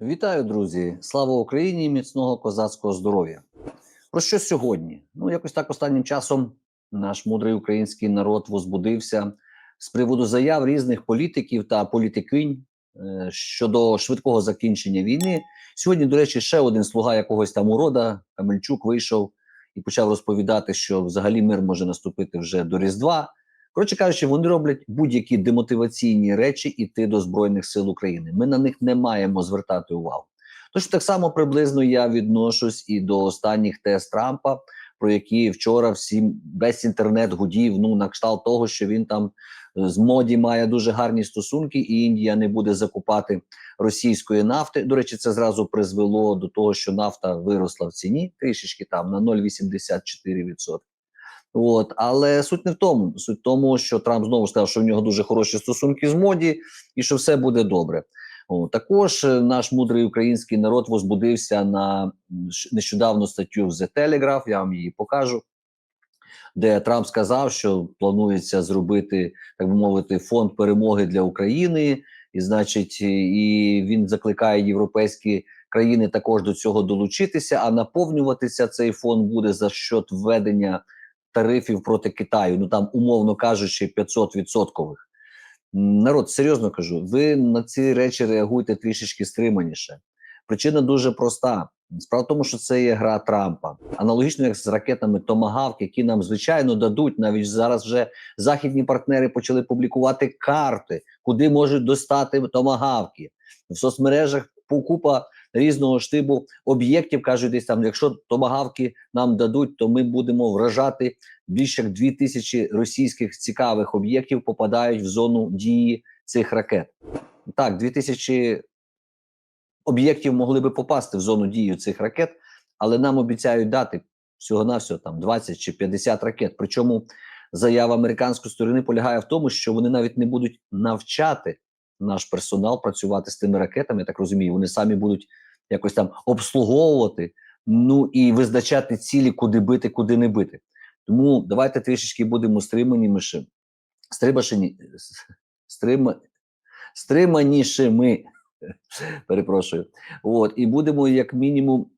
Вітаю, друзі! Слава Україні! Міцного козацького здоров'я! Про що сьогодні? Ну, якось так останнім часом наш мудрий український народ возбудився з приводу заяв різних політиків та політикинь е, щодо швидкого закінчення війни. Сьогодні, до речі, ще один слуга якогось там урода Камельчук вийшов і почав розповідати, що взагалі мир може наступити вже до Різдва. Коротше кажучи, вони роблять будь-які демотиваційні речі іти до Збройних сил України. Ми на них не маємо звертати увагу. Тож так само приблизно я відношусь і до останніх тест Трампа, про які вчора всім весь інтернет гудів ну на кшталт того, що він там е, з моді має дуже гарні стосунки, і Індія не буде закупати російської нафти. До речі, це зразу призвело до того, що нафта виросла в ціні трішечки там на 0,84%. От, але суть не в тому. Суть в тому, що Трамп знову сказав, що в нього дуже хороші стосунки з моді і що все буде добре. О, також е, наш мудрий український народ возбудився на нещодавно статтю в The Telegraph, я вам її покажу, де Трамп сказав, що планується зробити, так би мовити, фонд перемоги для України, і значить, і він закликає європейські країни також до цього долучитися. А наповнюватися цей фонд буде за счет введення тарифів проти Китаю. Ну там, умовно кажучи, 500 відсоткових. Народ, серйозно кажу, ви на ці речі реагуєте трішечки стриманіше. Причина дуже проста. Справа в тому, що це є гра Трампа. Аналогічно як з ракетами Томагавк, які нам звичайно дадуть. Навіть зараз вже західні партнери почали публікувати карти, куди можуть достати томагавки. В соцмережах покупа різного штибу об'єктів кажуть, десь там, якщо томагавки нам дадуть, то ми будемо вражати більше як дві тисячі російських цікавих об'єктів попадають в зону дії цих ракет. Так, дві тисячі об'єктів могли би попасти в зону дії цих ракет, але нам обіцяють дати всього-навсього там 20 чи 50 ракет. Причому заява американської сторони полягає в тому, що вони навіть не будуть навчати наш персонал працювати з тими ракетами. Я так розумію, вони самі будуть якось там обслуговувати, ну і визначати цілі, куди бити, куди не бити. Тому давайте трішечки будемо стриманішими, стримашені, стрима, стриманішими. Перепрошую. От, і будемо, як мінімум,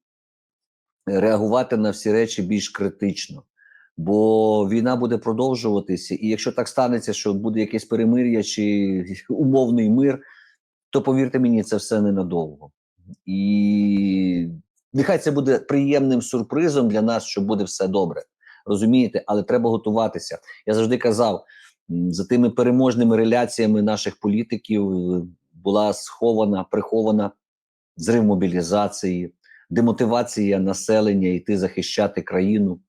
реагувати на всі речі більш критично. Бо війна буде продовжуватися, і якщо так станеться, що буде якесь перемир'я чи умовний мир, то повірте мені, це все ненадовго. І нехай це буде приємним сюрпризом для нас, що буде все добре. Розумієте, але треба готуватися. Я завжди казав, за тими переможними реляціями наших політиків е, була схована, прихована зрив мобілізації, демотивація населення йти захищати країну,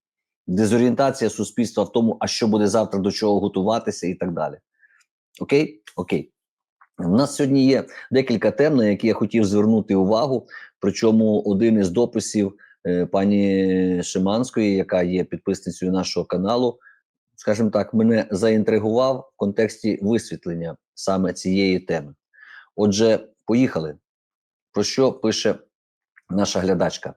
дезорієнтація суспільства в тому, а що буде завтра, до чого готуватися, і так далі. Окей? Окей. У нас сьогодні є декілька тем, на які я хотів звернути увагу. Причому один із дописів е, пані Шиманської, яка є підписницею нашого каналу, скажімо так, мене заінтригував в контексті висвітлення саме цієї теми. Отже, поїхали. Про що пише наша глядачка?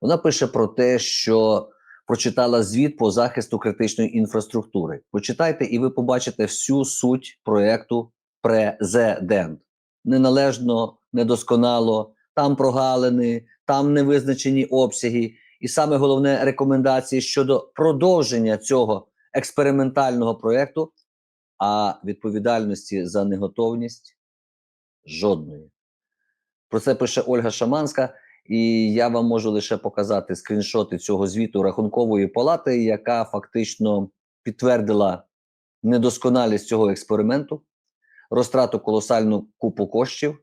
Вона пише про те, що прочитала звіт по захисту критичної інфраструктури. Почитайте, і ви побачите всю суть проекту президент. Неналежно, недосконало, там прогалини, там невизначені обсяги, і саме головне рекомендації щодо продовження цього експериментального проекту, а відповідальності за неготовність жодної. Про це пише Ольга Шаманська, і я вам можу лише показати скріншоти цього звіту рахункової палати, яка фактично підтвердила недосконалість цього експерименту, розтрату колосальну купу коштів,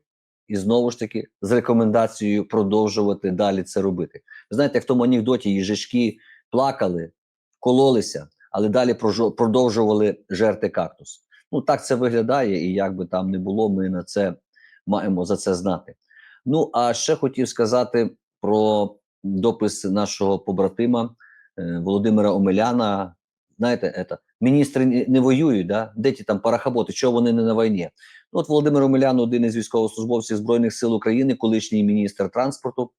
і знову ж таки з рекомендацією продовжувати далі це робити. Знаєте, як в тому анекдоті їжачки плакали, кололися, але далі продовжували жерти кактус. Ну так це виглядає, і як би там не було, ми на це маємо за це знати. Ну а ще хотів сказати про допис нашого побратима е, Володимира Омеляна. Знаєте, это, міністри не, воюють, да? де ті там парахаботи, чого вони не на війні? Ну, от Володимир Омелян, один із військовослужбовців Збройних сил України, колишній міністр транспорту.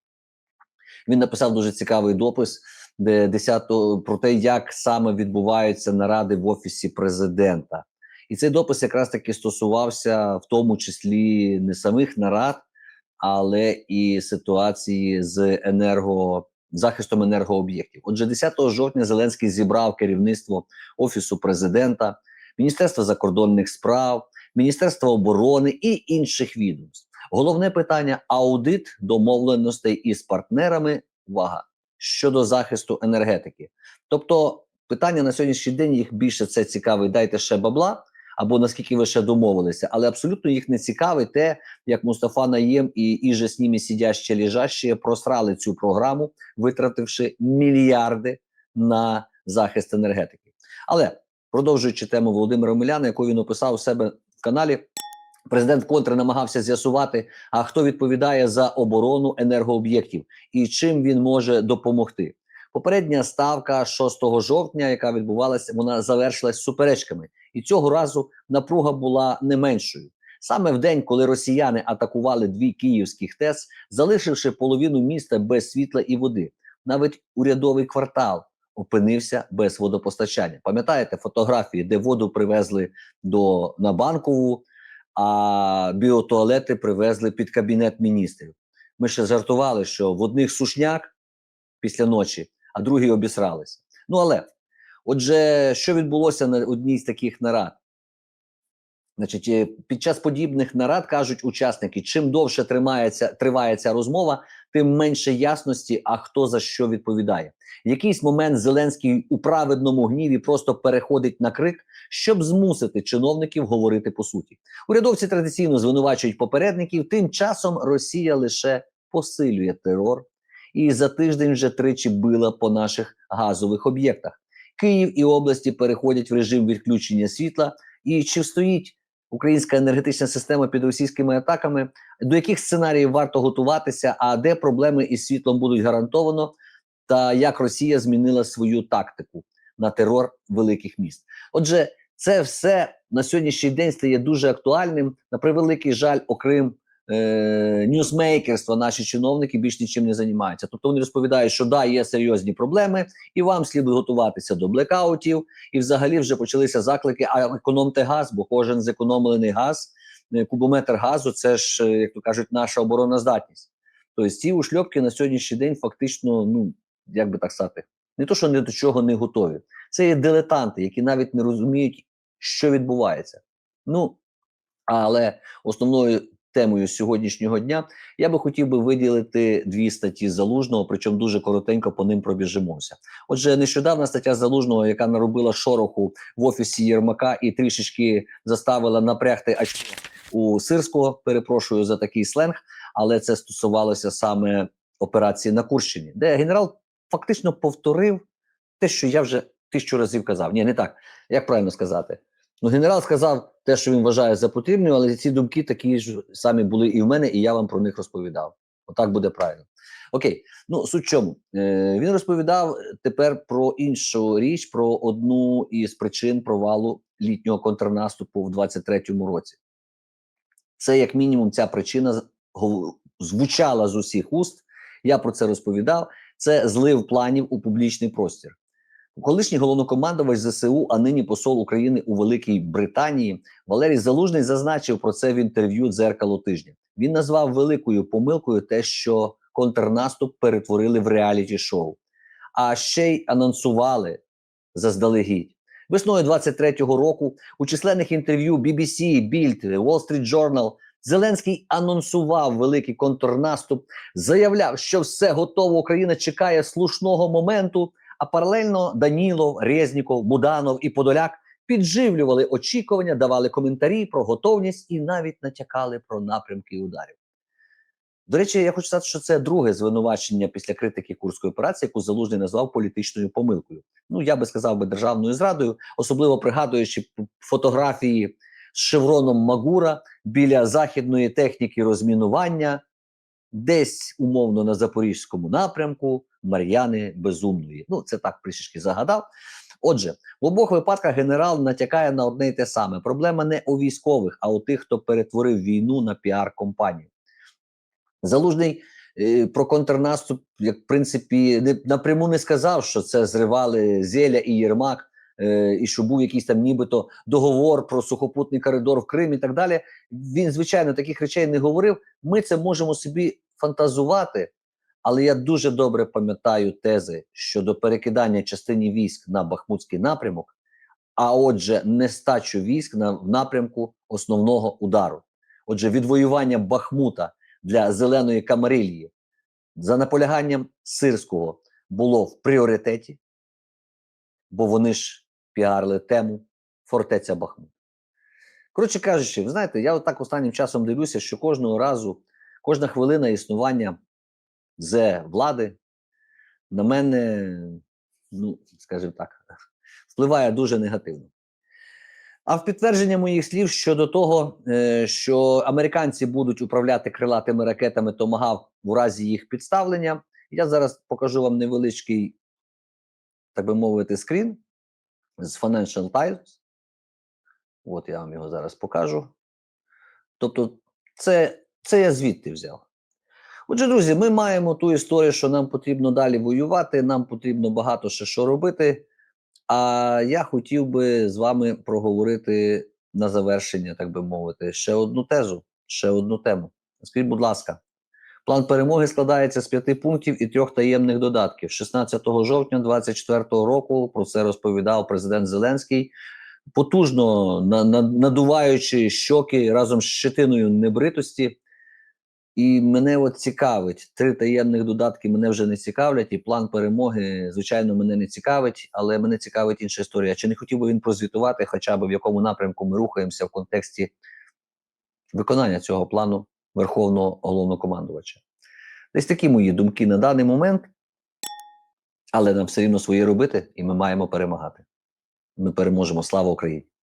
Він написав дуже цікавий допис, де 10 про те, як саме відбуваються наради в офісі президента. І цей допис якраз таки стосувався в тому числі не самих нарад, але і ситуації з енерго захистом енергооб'єктів. Отже, 10 жовтня Зеленський зібрав керівництво офісу президента, Міністерства закордонних справ, Міністерства оборони і інших відомств. Головне питання аудит домовленостей із партнерами. Увага щодо захисту енергетики. Тобто, питання на сьогоднішній день їх більше це цікавить. Дайте ще бабла. Або наскільки ви ще домовилися, але абсолютно їх не цікавить те, як Мустафа Наєм і і же з ними сидящі лежащі просрали цю програму, витративши мільярди на захист енергетики. Але продовжуючи тему Володимира Миляна, яку він описав у себе в каналі, президент Контре намагався з'ясувати, а хто відповідає за оборону енергооб'єктів і чим він може допомогти. Попередня ставка 6 жовтня, яка відбувалася, вона завершилась суперечками, і цього разу напруга була не меншою. Саме в день, коли росіяни атакували дві київських ТЕС, залишивши половину міста без світла і води, навіть урядовий квартал опинився без водопостачання. Пам'ятаєте фотографії, де воду привезли до на банкову, а біотуалети привезли під кабінет міністрів. Ми ще жартували, що в одних сушняк після ночі, а другі обісралися. Ну але отже, що відбулося на одній з таких нарад? Значить, е, під час подібних нарад кажуть учасники: чим довше тримається триває ця розмова, тим менше ясності, а хто за що відповідає. В якийсь момент Зеленський у праведному гніві просто переходить на крик, щоб змусити чиновників говорити по суті. Урядовці традиційно звинувачують попередників. Тим часом Росія лише посилює терор і за тиждень вже тричі била по наших газових об'єктах. Київ і області переходять в режим відключення світла. І чи стоїть українська енергетична система під російськими атаками? До яких сценаріїв варто готуватися? А де проблеми із світлом будуть гарантовано? Та як Росія змінила свою тактику на терор великих міст? Отже, це все на сьогоднішній день стає дуже актуальним. На превеликий жаль, окрім е, ньюсмейкерства, наші чиновники більш нічим не займаються. Тобто вони розповідають, що да, є серйозні проблеми, і вам слід готуватися до блекаутів. І взагалі вже почалися заклики. А економте газ, бо кожен зекономлений газ, е, кубометр газу це ж, е, як то кажуть, наша оборонна здатність. Тобто ці ушльопки на сьогоднішній день фактично, ну як би так сказати, не то, що ні до чого не готові. Це є дилетанти, які навіть не розуміють, що відбувається. Ну але основною темою сьогоднішнього дня я би хотів би виділити дві статті залужного, причому дуже коротенько по ним пробіжимося. Отже, нещодавна стаття залужного, яка наробила шороху в офісі Єрмака і трішечки заставила напрягти очі у Сирського. Перепрошую за такий сленг, але це стосувалося саме операції на Курщині, де генерал фактично повторив те, що я вже тисячу разів казав. Ні, не так. Як правильно сказати? Ну, генерал сказав те, що він вважає за потрібне, але ці думки такі ж самі були і в мене, і я вам про них розповідав. Отак буде правильно. Окей, ну суть чому Е, він розповідав тепер про іншу річ, про одну із причин провалу літнього контрнаступу в 23-му році. Це, як мінімум, ця причина звучала з усіх уст. Я про це розповідав. Це злив планів у публічний простір. Колишній головнокомандувач ЗСУ, а нині посол України у Великій Британії Валерій Залужний зазначив про це в інтерв'ю дзеркало тижня. Він назвав великою помилкою те, що контрнаступ перетворили в реаліті-шоу, а ще й анонсували заздалегідь. Весною 23-го року у численних інтерв'ю BBC, Bild, Wall Street Journal Зеленський анонсував великий контрнаступ, заявляв, що все готово. Україна чекає слушного моменту. А паралельно Данілов, Резніков, Буданов і Подоляк підживлювали очікування, давали коментарі про готовність і навіть натякали про напрямки ударів. До речі, я хочу сказати, що це друге звинувачення після критики Курської операції, яку Залужний назвав політичною помилкою. Ну я би сказав би державною зрадою, особливо пригадуючи фотографії з шевроном Магура біля західної техніки розмінування, десь умовно на запорізькому напрямку Мар'яни Безумної. Ну, це так трішечки загадав. Отже, в обох випадках генерал натякає на одне й те саме: проблема не у військових, а у тих, хто перетворив війну на піар-компанію. Залужний е, про контрнаступ, як в принципі, напряму не сказав, що це зривали Зеля і Єрмак. Е, і що був якийсь там нібито договор про сухопутний коридор в Крим і так далі. Він, звичайно, таких речей не говорив. Ми це можемо собі фантазувати, але я дуже добре пам'ятаю тези щодо перекидання частині військ на Бахмутський напрямок, а отже, нестачу військ на в напрямку основного удару. Отже, відвоювання Бахмута для зеленої камарилії за наполяганням Сирського було в пріоритеті, бо вони ж піарили тему фортеця Бахмут. Коротше кажучи, ви знаєте, я отак останнім часом дивлюся, що кожного разу, кожна хвилина існування з влади на мене, ну, скажімо так, впливає дуже негативно. А в підтвердження моїх слів щодо того, е, що американці будуть управляти крилатими ракетами Томагав у разі їх підставлення, я зараз покажу вам невеличкий, так би мовити, скрін з Financial Times. От я вам його зараз покажу. Тобто, це, це я звідти взяв. Отже, друзі, ми маємо ту історію, що нам потрібно далі воювати, нам потрібно багато ще що робити. А я хотів би з вами проговорити на завершення, так би мовити, ще одну тезу, ще одну тему. Скажіть, будь ласка, план перемоги складається з п'яти пунктів і трьох таємних додатків. 16 жовтня 2024 року про це розповідав президент Зеленський, потужно на, на, надуваючи щоки разом з щетиною небритості. І мене от цікавить, три таємних додатки мене вже не цікавлять, і план перемоги, звичайно, мене не цікавить, але мене цікавить інша історія. Чи не хотів би він прозвітувати, хоча б в якому напрямку ми рухаємося в контексті виконання цього плану Верховного головнокомандувача? Десь такі мої думки на даний момент, але нам все рівно своє робити, і ми маємо перемагати. Ми переможемо. Слава Україні!